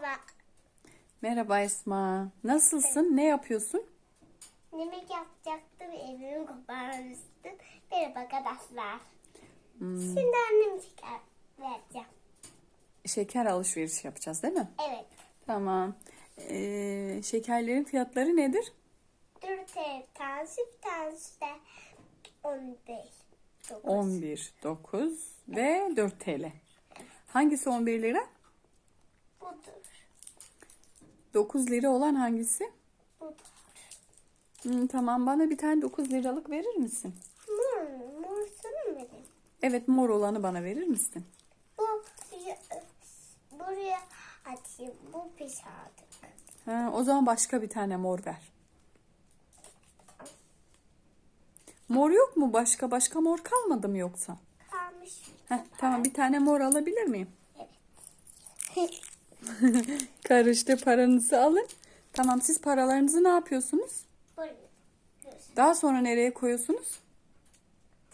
Merhaba. Merhaba Esma. Nasılsın? Ne yapıyorsun? Yemek yapacaktım evimi koparmıştım. Merhaba arkadaşlar. Şimdi annem şeker vereceğim. Şeker alışveriş yapacağız değil mi? Evet. Tamam. Ee, şekerlerin fiyatları nedir? Dört tane tanesi bir tanesi de on değil. Dokuz. 11, 9 ve 4 TL. Hangisi 11 lira? Budur. 9 lira olan hangisi? Budur. Hmm, tamam bana bir tane 9 liralık verir misin? Mor mu? Morsunu mu vereyim? Evet mor olanı bana verir misin? Bu buraya açayım. Bu pis artık. Ha, o zaman başka bir tane mor ver. Mor yok mu başka? Başka mor kalmadı mı yoksa? Kalmış. Heh, tamam bir tane mor alabilir miyim? Evet. Karıştı paranızı alın. Tamam siz paralarınızı ne yapıyorsunuz? Buraya. Daha sonra nereye koyuyorsunuz?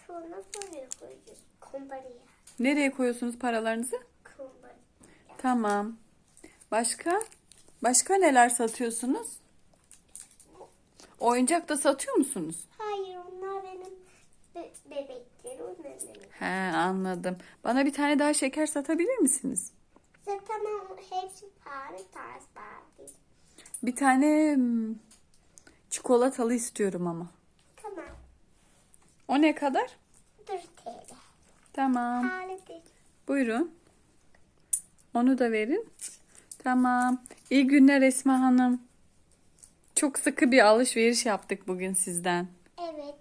Sonra buraya koyacağız. Kumbariye. Nereye koyuyorsunuz paralarınızı? Kumbariye. Tamam. Başka? Başka neler satıyorsunuz? Oyuncak da satıyor musunuz? Hayır onlar benim be- bebeklerim. He anladım. Bana bir tane daha şeker satabilir misiniz? Zaten o hepsi pahalı tarz pahalı. Bir tane hmm, çikolatalı istiyorum ama. Tamam. O ne kadar? 4 TL. Tamam. Pahalı değil. Buyurun. Onu da verin. Tamam. İyi günler Esma Hanım. Çok sıkı bir alışveriş yaptık bugün sizden. Evet.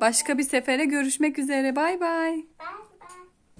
Başka bir sefere görüşmek üzere. Bay bay. Bye